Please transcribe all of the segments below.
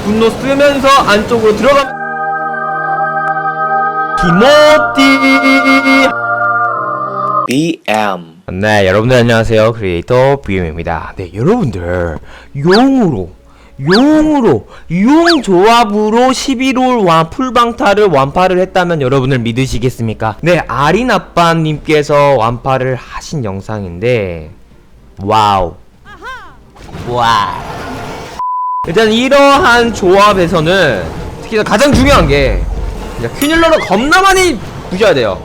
분노 쓰면서 안쪽으로 들어가. 김어띠. BM 네 여러분들 안녕하세요. 크리에이터 BM입니다. 네 여러분들 용으로 용으로 용 조합으로 11월 완 풀방타를 완파를 했다면 여러분을 믿으시겠습니까? 네 아린 아빠님께서 완파를 하신 영상인데 와우. 와우 일단 이러한 조합에서는 특히 가장 중요한 게 퀴닐러를 겁나 많이 부셔야 돼요.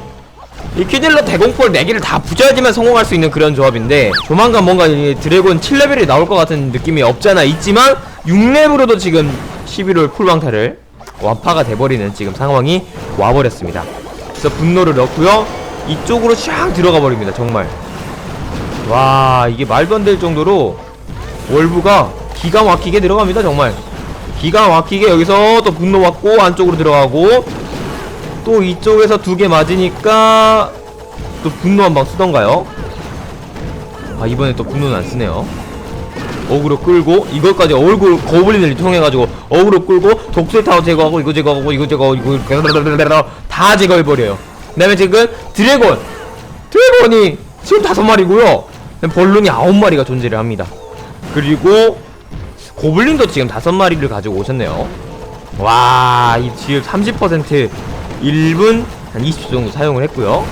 이 퀴닐러 대공포를 4개를 다 부셔야지만 성공할 수 있는 그런 조합인데 조만간 뭔가 이 드래곤 7레벨이 나올 것 같은 느낌이 없잖아. 있지만 6렙으로도 지금 11월 풀방타를 완파가 돼버리는 지금 상황이 와버렸습니다. 그래서 분노를 넣고요. 이쪽으로 샥 들어가 버립니다 정말. 와 이게 말도 안 될 정도로 월부가 기가 막히게 들어갑니다 정말. 기가 막히게 여기서 또 분노 맞고 안쪽으로 들어가고 또 이쪽에서 두 개 맞으니까 또 분노 한 방 쓰던가요? 아 이번에 또 분노는 안 쓰네요. 어그로 끌고 이것까지 얼굴 거블린을 통해가지고 어그로 끌고 독술 타워 제거하고 이거 제거하고 이거 제거하고 이거 다 제거해버려요. 그 다음에 지금 드래곤! 드래곤이 지금 다섯 마리고요. 벌룬이 아홉 마리가 존재를 합니다. 그리고 고블린도 지금 다섯 마리를 가지고 오셨네요 와, 이 지금 30% 1분 한 20초 정도 사용을 했고요.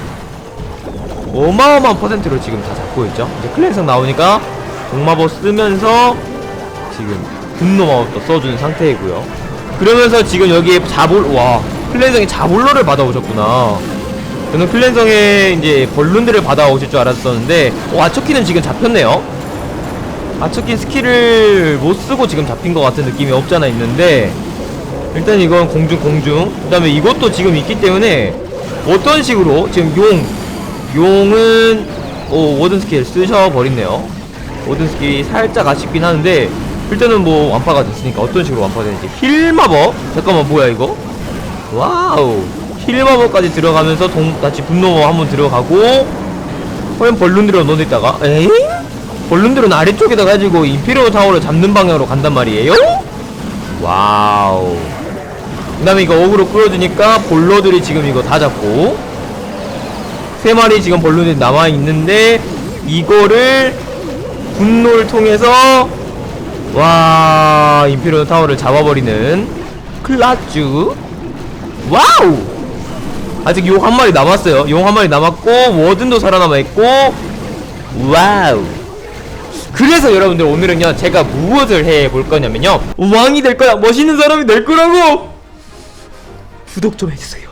어마어마한 퍼센트로 지금 다 잡고 있죠. 이제 클랜성 나오니까 동마법 쓰면서 지금 분노 마법도 써주는 상태이고요. 그러면서 지금 여기에 자볼 와 클랜성이 자볼러를 받아오셨구나. 저는 클랜성에 이제 벌룬들을 받아오실 줄 알았었는데 어, 아초키는 지금 잡혔네요. 아초키 스킬을 못 쓰고 지금 잡힌 것 같은 느낌이 없잖아 있는데 일단 이건 공중 공중. 그 다음에 이것도 지금 있기 때문에 어떤 식으로 지금 용 용은 오 워든 스킬 쓰셔버렸네요. 워든 스킬이 살짝 아쉽긴 하는데 일단은 뭐 완파가 됐으니까 어떤 식으로 완파가 되는지. 힐 마법 잠깐만 뭐야 이거? 와우. 힐 마법까지 들어가면서 동 다시 분노 한번 들어가고 허연 벌룬들을 넣어있다가 에잉? 벌룬들은 아래쪽에다 가지고 임페리오 타워를 잡는 방향으로 간단 말이에요? 와우. 그 다음에 이거 어그로 끌어주니까 볼러들이 지금 이거 다 잡고 세 마리 지금 볼러들이 남아있는데 이거를 분노를 통해서 와 임페리오 타워를 잡아버리는 클라쭈 와우! 아직 용 한 마리 남았어요. 용 한 마리 남았고 워든도 살아남아있고 와우 그래서 여러분들 오늘은요 제가 무엇을 해볼 거냐면요. 왕이 될 거야. 멋있는 사람이 될 거라고! 구독 좀 해주세요.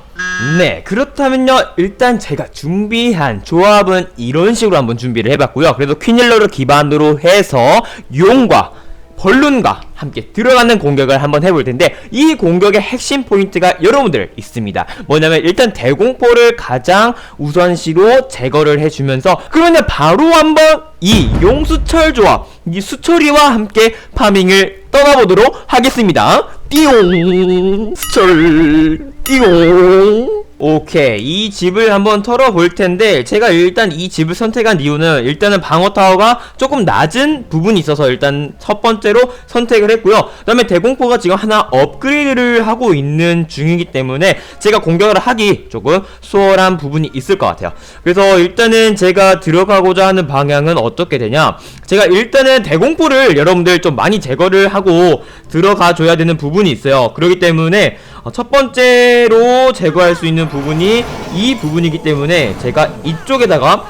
네 그렇다면요 일단 제가 준비한 조합은 이런 식으로 한번 준비를 해봤고요. 그래도 퀴닐러를 기반으로 해서 용과 벌룬과 함께 들어가는 공격을 한번 해볼 텐데 이 공격의 핵심 포인트가 여러분들 있습니다. 뭐냐면 일단 대공포를 가장 우선시로 제거를 해주면서 그러면 바로 한번 이 용수철 조합 이 수철이와 함께 파밍을 떠나보도록 하겠습니다. 띠용 수철 띠용 오케이. 이 집을 한번 털어볼 텐데 제가 일단 이 집을 선택한 이유는 일단은 방어 타워가 조금 낮은 부분이 있어서 일단 첫 번째로 선택을 했고요. 그 다음에 대공포가 지금 하나 업그레이드를 하고 있는 중이기 때문에 제가 공격을 하기 조금 수월한 부분이 있을 것 같아요. 그래서 일단은 제가 들어가고자 하는 방향은 어떻게 되냐? 제가 일단은 대공포를 여러분들 좀 많이 제거를 하고 들어가 줘야 되는 부분이 있어요. 그렇기 때문에 어, 첫 번째로 제거할 수 있는 부분이 이 부분이기 때문에 제가 이쪽에다가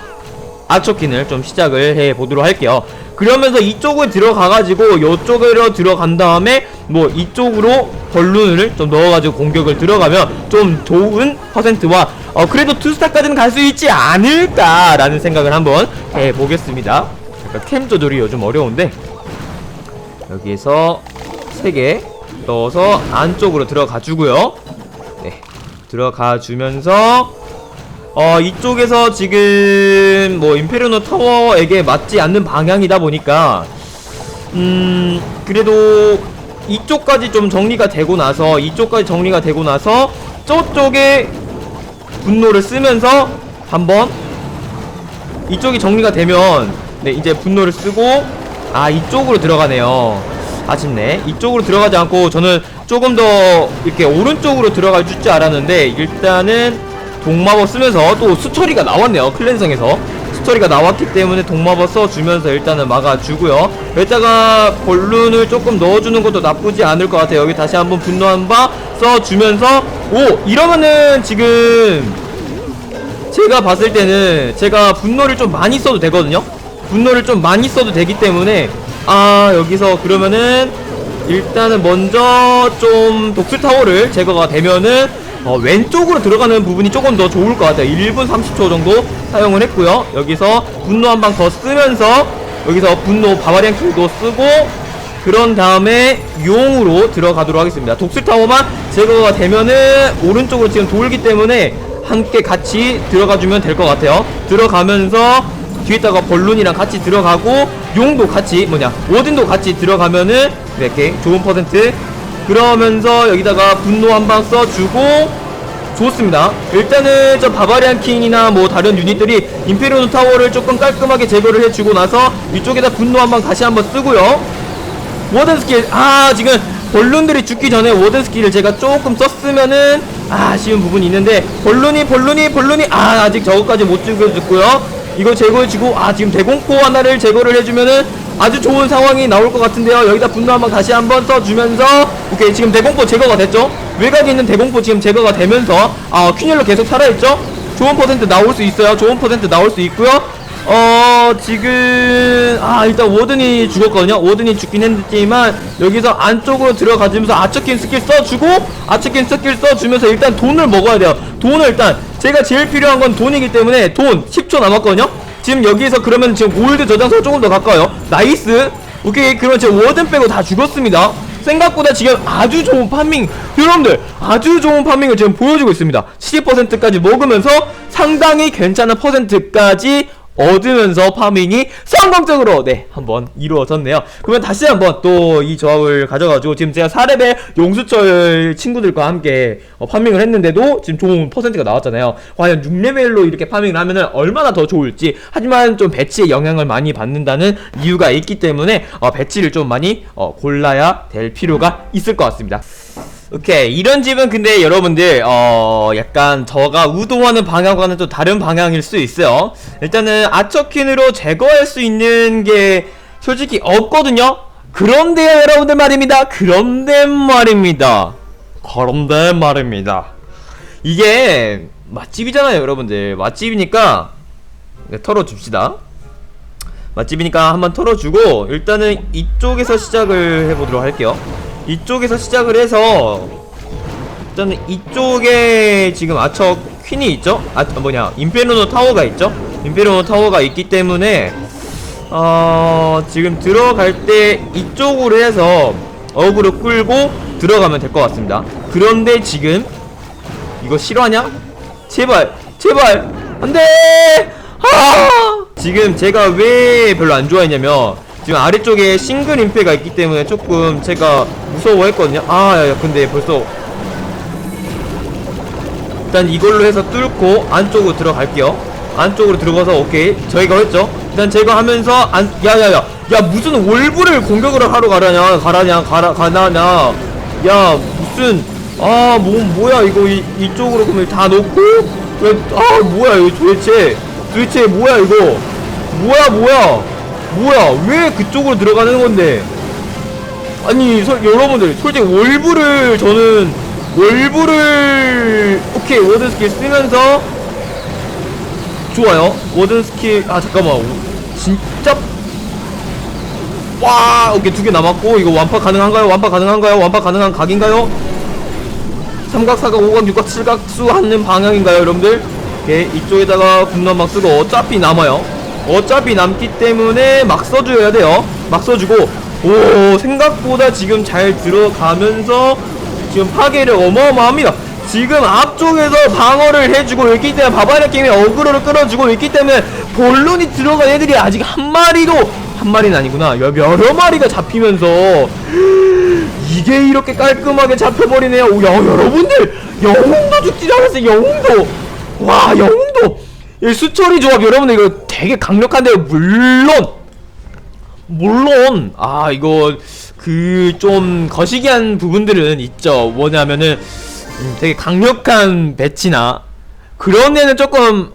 아초킨을 좀 시작을 해 보도록 할게요. 그러면서 이쪽에 들어가가지고 이쪽으로 들어간 다음에 뭐 이쪽으로 벌룬을 좀 넣어가지고 공격을 들어가면 좀 좋은 퍼센트와 어 그래도 투스타까지는 갈 수 있지 않을까라는 생각을 한번 해 보겠습니다. 그러니까 캠 조절이 요즘 어려운데 여기에서 3개 넣어서 안쪽으로 들어가 주고요. 네. 들어가 주면서 어 이쪽에서 지금 뭐 임페리오노 타워에게 맞지 않는 방향이다 보니까 음 그래도 이쪽까지 좀 정리가 되고 나서 이쪽까지 정리가 되고 나서 저쪽에 분노를 쓰면서 한번 이쪽이 정리가 되면 네 이제 분노를 쓰고 아 이쪽으로 들어가네요 아쉽네. 이쪽으로 들어가지 않고 저는 조금 더 이렇게 오른쪽으로 들어갈 줄 알았는데 일단은 동마법 쓰면서 또 수처리가 나왔네요 클랜성에서. 수처리가 나왔기 때문에 동마법 써주면서 일단은 막아주고요. 여기다가 볼룬을 조금 넣어주는 것도 나쁘지 않을 것 같아요. 여기 다시 한번 분노 한 바 써주면서 오! 이러면은 지금 제가 봤을 때는 제가 분노를 좀 많이 써도 되거든요? 분노를 좀 많이 써도 되기 때문에 아 여기서 그러면은 일단은 먼저 좀 독수 타워를 제거가 되면은 어, 왼쪽으로 들어가는 부분이 조금 더 좋을 것 같아요. 1분 30초 정도 사용을 했고요. 여기서 분노 한 방 더 쓰면서 여기서 분노 바바리안 킬도 쓰고 그런 다음에 용으로 들어가도록 하겠습니다. 독수 타워만 제거가 되면은 오른쪽으로 지금 돌기 때문에 함께 같이 들어가주면 될 것 같아요. 들어가면서 뒤에다가 벌룬이랑 같이 들어가고 용도 같이 뭐냐 워든도 같이 들어가면은 이렇게 좋은 퍼센트. 그러면서 여기다가 분노 한 방 써주고 좋습니다. 일단은 저 바바리안 킹이나 뭐 다른 유닛들이 임페리온 타워를 조금 깔끔하게 제거를 해주고 나서 이쪽에다 분노 한 방 다시 한번 쓰고요. 워든 스킬 아 지금 벌룬들이 죽기 전에 워든 스킬을 제가 조금 썼으면은 아, 아쉬운 부분이 있는데 벌룬이 벌룬이 벌룬이 아 아직 저거까지 못 죽여줬고요 이거 제거해주고 아 지금 대공포 하나를 제거를 해주면은 아주 좋은 상황이 나올 것 같은데요. 여기다 분노 한번 다시 한번 써주면서 오케이 지금 대공포 제거가 됐죠? 외곽에 있는 대공포 지금 제거가 되면서 아 퀸일로 계속 살아있죠? 좋은 퍼센트 나올 수 있어요. 좋은 퍼센트 나올 수 있고요. 어 지금 아 일단 워든이 죽었거든요. 워든이 죽긴 했지만 여기서 안쪽으로 들어가주면서 아처킨 스킬 써주고 아처킨 스킬 써주면서 일단 돈을 먹어야 돼요. 돈을 일단 제가 제일 필요한 건 돈이기 때문에 돈 10초 남았거든요? 지금 여기서 그러면 지금 골드 저장소 조금 더 가까워요? 나이스! 오케이 그러면 지금 워든 빼고 다 죽었습니다. 생각보다 지금 아주 좋은 파밍 여러분들 아주 좋은 파밍을 지금 보여주고 있습니다. 70%까지 먹으면서 상당히 괜찮은 퍼센트까지 얻으면서 파밍이 성공적으로 네 한번 이루어졌네요. 그러면 다시 한번 또 이 조합을 가져가지고 지금 제가 4레벨 용수철 친구들과 함께 어, 파밍을 했는데도 지금 좋은 퍼센트가 나왔잖아요. 과연 6레벨로 이렇게 파밍을 하면은 얼마나 더 좋을지 하지만 좀 배치에 영향을 많이 받는다는 이유가 있기 때문에 어, 배치를 좀 많이 어, 골라야 될 필요가 있을 것 같습니다 오케이. 이런 집은 근데 여러분들 어 약간 저가 의도하는 방향과는 또 다른 방향일 수 있어요. 일단은 아처킨으로 제거할 수 있는 게 솔직히 없거든요. 그런데요 여러분들 말입니다. 그런데 말입니다. 그런데 말입니다. 이게 맛집이잖아요 여러분들. 맛집이니까 네, 털어줍시다. 맛집이니까 한번 털어주고 일단은 이쪽에서 시작을 해보도록 할게요 이쪽에서 시작을 해서 일단은 이쪽에 지금 아처 퀸이 있죠? 아 뭐냐 임페르노 타워가 있죠? 임페르노 타워가 있기 때문에 어 지금 들어갈 때 이쪽으로 해서 어그로 끌고 들어가면 될 것 같습니다 그런데 지금 이거 실화냐? 제발 제발 안돼 아 지금 제가 왜 별로 안 좋아했냐면 지금 아래쪽에 싱글 임페가 있기 때문에 조금 제가 무서워했거든요. 아 근데 벌써 일단 이걸로 해서 뚫고 안쪽으로 들어갈게요. 안쪽으로 들어가서 오케이. 저희가 했죠? 일단 제거하면서 안 야야야. 야 무슨 월브를 공격을 하러 가라냐 가라냐 가라 가나냐. 야 무슨 아 뭐 뭐야 이거 이, 이쪽으로 그러면 다 놓고? 왜 아 뭐야 이거 도대체? 도대체 뭐야 이거? 뭐야 뭐야 뭐야? 왜 그쪽으로 들어가는 건데? 아니 서, 여러분들 솔직히 월브를 저는 월브를 오케이 워든 스킬 쓰면서 좋아요. 워든 스킬 아 잠깐만. 진짜? 와 오케이 두 개 남았고 이거 완파 가능한가요? 완파 가능한가요? 완파 가능한 각인가요? 삼각 사각 오각 육각 칠각 수 하는 방향인가요 여러분들? 오케이 이쪽에다가 분노막 쓰고 어차피 남아요 어차피 남기 때문에 막 써줘야 돼요. 막 써주고. 오 생각보다 지금 잘 들어가면서 지금 파괴를 어마어마합니다. 지금 앞쪽에서 방어를 해주고 있기 때문에 바바리아 게임에 어그로를 끌어주고 있기 때문에 본론이 들어간 애들이 아직 한 마리도 한 마리는 아니구나. 여- 여러 마리가 잡히면서. 이게 이렇게 깔끔하게 잡혀버리네요. 야 여러분들! 영웅도 죽지 않았어요. 영웅도! 와 영웅도! 이 수철이 조합 여러분들 이거 되게 강력한데요 물론 물론 아 이거 그 좀 거시기한 부분들은 있죠. 뭐냐면은 음, 되게 강력한 배치나 그런 데는 조금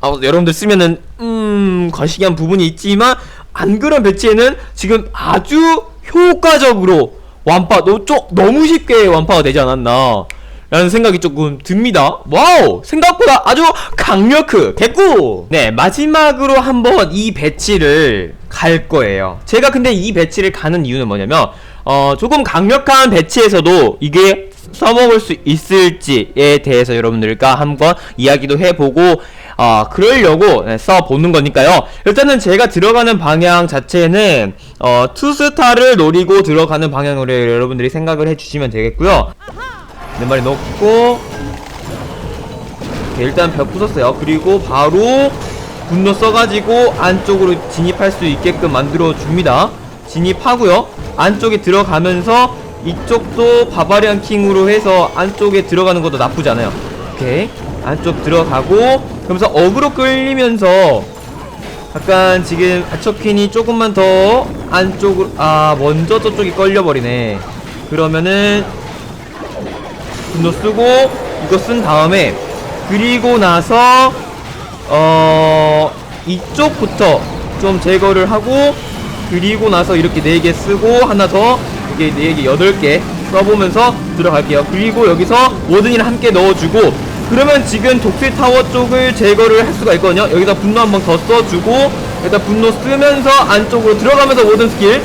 어, 여러분들 쓰면은 음 거시기한 부분이 있지만 안 그런 배치에는 지금 아주 효과적으로 완파 너, 좀 너무 쉽게 완파가 되지 않았나 라는 생각이 조금 듭니다. 와우! 생각보다 아주 강력크 개꾸 네 마지막으로 한번 이 배치를 갈 거예요. 제가 근데 이 배치를 가는 이유는 뭐냐면 어 조금 강력한 배치에서도 이게 써먹을 수 있을지에 대해서 여러분들과 한번 이야기도 해보고 아 그러려고 네, 써보는 거니까요. 일단은 제가 들어가는 방향 자체는 어 투스타를 노리고 들어가는 방향으로 여러분들이 생각을 해주시면 되겠고요 네 마리 넣고. 일단 벽 부쉈어요. 그리고 바로 분노 써가지고 안쪽으로 진입할 수 있게끔 만들어 줍니다. 진입하고요. 안쪽에 들어가면서 이쪽도 바바리안 킹으로 해서 안쪽에 들어가는 것도 나쁘지 않아요. 오케이. 안쪽 들어가고 그러면서 어그로 끌리면서 약간 지금 아처퀸이 조금만 더 안쪽으로 아 먼저 저쪽이 걸려버리네. 그러면은 분노 쓰고 이거 쓴 다음에 그리고 나서 어 이쪽부터 좀 제거를 하고 그리고 나서 이렇게 4개 쓰고 하나 더 이게 4개 8개 써보면서 들어갈게요. 그리고 여기서 워든이랑 함께 넣어주고 그러면 지금 독실 타워 쪽을 제거를 할 수가 있거든요. 여기다 분노 한 번 더 써주고 여기다 분노 쓰면서 안쪽으로 들어가면서 워든 스킬.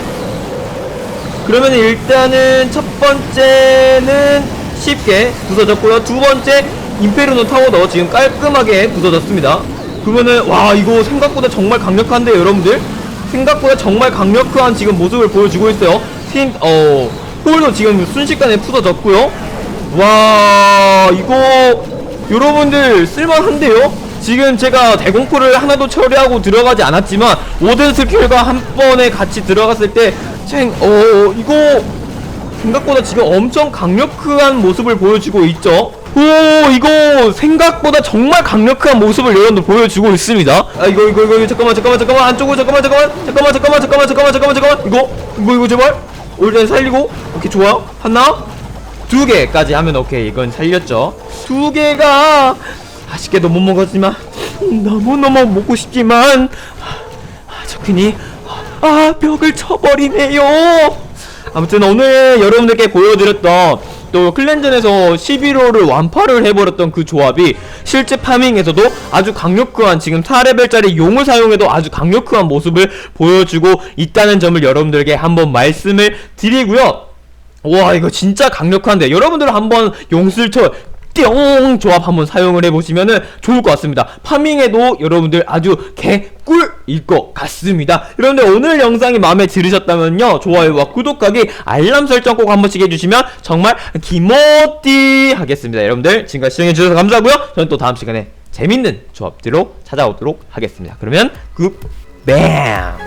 그러면 일단은 첫 번째는 쉽게 부서졌고요. 두 번째 임페르노 타워도 지금 깔끔하게 부서졌습니다. 그러면은 와 이거 생각보다 정말 강력한데 여러분들 생각보다 정말 강력한 지금 모습을 보여주고 있어요. 팀 어, 홀도 지금 순식간에 부서졌고요. 와 이거 여러분들 쓸만한데요? 지금 제가 대공포를 하나도 처리하고 들어가지 않았지만 모든 스킬과 한 번에 같이 들어갔을 때 생, 어, 이거 생각보다 지금 엄청 강력한 모습을 보여주고 있죠. 오, 이거 생각보다 정말 강력한 모습을 여러분들 보여주고 있습니다. 아, 이거, 이거, 이거, 잠깐만, 잠깐만, 잠깐만, 안쪽으로, 잠깐만, 잠깐만, 잠깐만, 잠깐만, 잠깐만, 잠깐만, 잠깐만, 잠깐만, 이거, 이거, 이거, 제발. 일단 살리고, 오케이, 좋아요. 하나, 두 개까지 하면 오케이, 이건 살렸죠. 두 개가 아쉽게도 못 먹었지만, 너무너무 먹고 싶지만, 아, 저큰이, 아, 벽을 쳐버리네요. 아무튼 오늘 여러분들께 보여드렸던 또 클렌전에서 11호를 완파를 해버렸던 그 조합이 실제 파밍에서도 아주 강력한 지금 4레벨짜리 용을 사용해도 아주 강력한 모습을 보여주고 있다는 점을 여러분들에게 한번 말씀을 드리고요. 와 이거 진짜 강력한데 여러분들 한번 용슬철 뿅 조합 한번 사용을 해보시면은 좋을 것 같습니다. 파밍에도 여러분들 아주 개꿀일 것 같습니다. 여러분들 오늘 영상이 마음에 들으셨다면요. 좋아요와 구독하기 알람 설정 꼭 한 번씩 해주시면 정말 기모띠 하겠습니다. 여러분들 지금까지 시청해주셔서 감사하고요. 저는 또 다음 시간에 재밌는 조합대로 찾아오도록 하겠습니다. 그러면 굿뱀